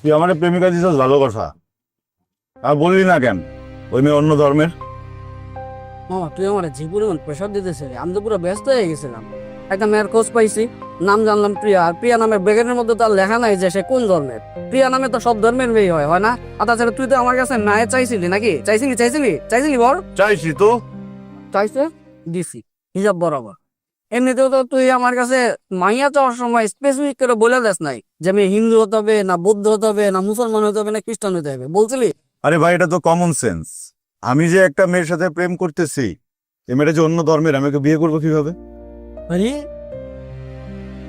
তুই আমার প্রেমিকা দিছিস ভালো কথা। আর বললি না কেন? ওই মেয়ে অন্য ধর্মের? মামা তুই আমার পরিমাণ প্রেশার দিতেছে আমি তো পুরো ব্যস্ত হয়ে গেছিলাম। একটা মেয়ের খোঁজ পাইছি নাম জানলাম প্রিয়া। আর প্রিয়া নামের ব্যাগের মধ্যে তার লেখা নাই যে সে কোন ধর্মের। প্রিয়া নামে তো সব ধর্মের মেয়ে হয় হয় না? আর তাছাড়া তুই তো আমার কাছে নায়ে চাইছিলি নাকি? চাইছিলি চাইছিলি? চাইছিলি বল? চাইছি তো। চাইছে? দিছি। হিসাব বরাবর। এমনিতেও তো তুই আমার কাছে মাইয়া চাওয়ার সময় স্পেসিফিক করে বলে দেস নাই যে আমি হিন্দু হতে হবে না বৌদ্ধ হতে হবে না মুসলমান হতে হবে না খ্রিস্টান হতে হবে বলছিলি? আরে ভাই এটা তো কমন সেন্স আমি যে একটা মেয়ের সাথে প্রেম করতেছি এই মেয়েটা যে অন্য ধর্মের আমি ওকে বিয়ে করব কীভাবে? আরে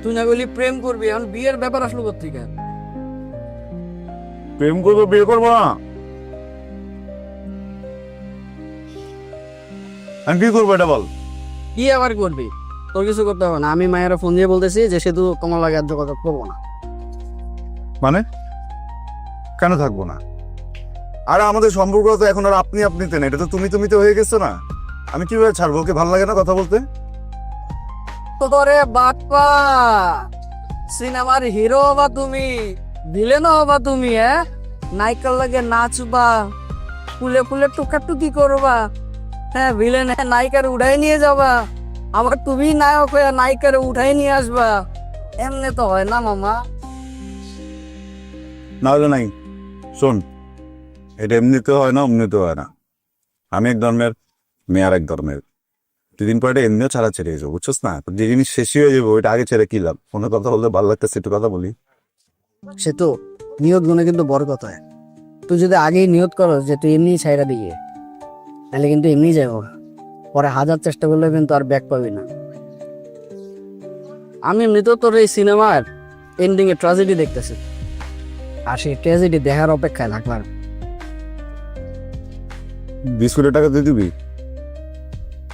তুই না বলি প্রেম করবি এখন বিয়ের ব্যাপার আসলো কোথেকে প্রেম করব বিয়ে করব না। আমি কি করব এটা বল? কি আবার করবি? তোর কিছু করতে হবে না। আমি মায়ের ফোন দিয়ে বলতেছি যে সে তো তোমার লাগে আর যোগাযোগ করব না। মানে? কেন থাকব না? আর আমাদের সম্পর্ক তো এখন আর আপনি আপনিতে না এটা তো তুমি তুমি তো হয়ে গেছো না। আমি কীভাবে ছাড়বো? ওকে ভালো লাগে না কথা বলতে? তো তোরে বাপ্পা সিনেমার হিরো হবা তুমি ভিলেন হবা তুমি হ্যাঁ নায়িকার লাগে নাচবা ফুলে ফুলে টুকাটুকি করবা হ্যাঁ ভিলেন নায়িকার উঠাই নিয়ে যাবা। আবার তুমি নায়ক হয়ে নায়িকার উঠাই নিয়ে আসবা। এমনি তো হয় না মামা। না হলে নাই। শোন এটা এমনিতে হয় না অমনিতে হয় না। আমি এক ধর্মের মেয়ে আর এক ধর্মের। দুদিন পরে এমনিও ছাড়া ছেড়ে যাব বুঝছস না? তো যে জিনিস শেষই হয়ে যাব ওইটা আগে ছেড়ে কি লাভ? ফোনে কথা বলতে ভালো লাগতেছে একটু কথা বলি। সে তো নিয়ত গুণে কিন্তু বড় কথা। তুই যদি আগেই নিয়ত করো যে তুই এমনি ছাইরা দিয়ে তাহলে কিন্তু এমনি যাব পরে হাজার চেষ্টা করলে কিন্তু আর ব্যাক পাবি না। আমি এমনিতেও তোর এই সিনেমার এন্ডিং এ ট্রাজেডি দেখতেছি। আর সেই ট্র্যাজেডি দেখার অপেক্ষায় থাকলাম বিস্কুটের টাকা দিয়ে দিবি?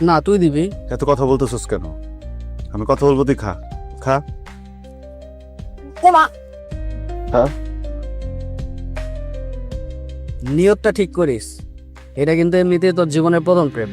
না তুই দিবি। এত কথা বলতেছস কেন? আমি কথা বলব তুই খা। খা। হ্যাঁ? নিয়তটা ঠিক করিস। এটা কিন্তু এমনিতেই তোর জীবনের প্রথম প্রেম।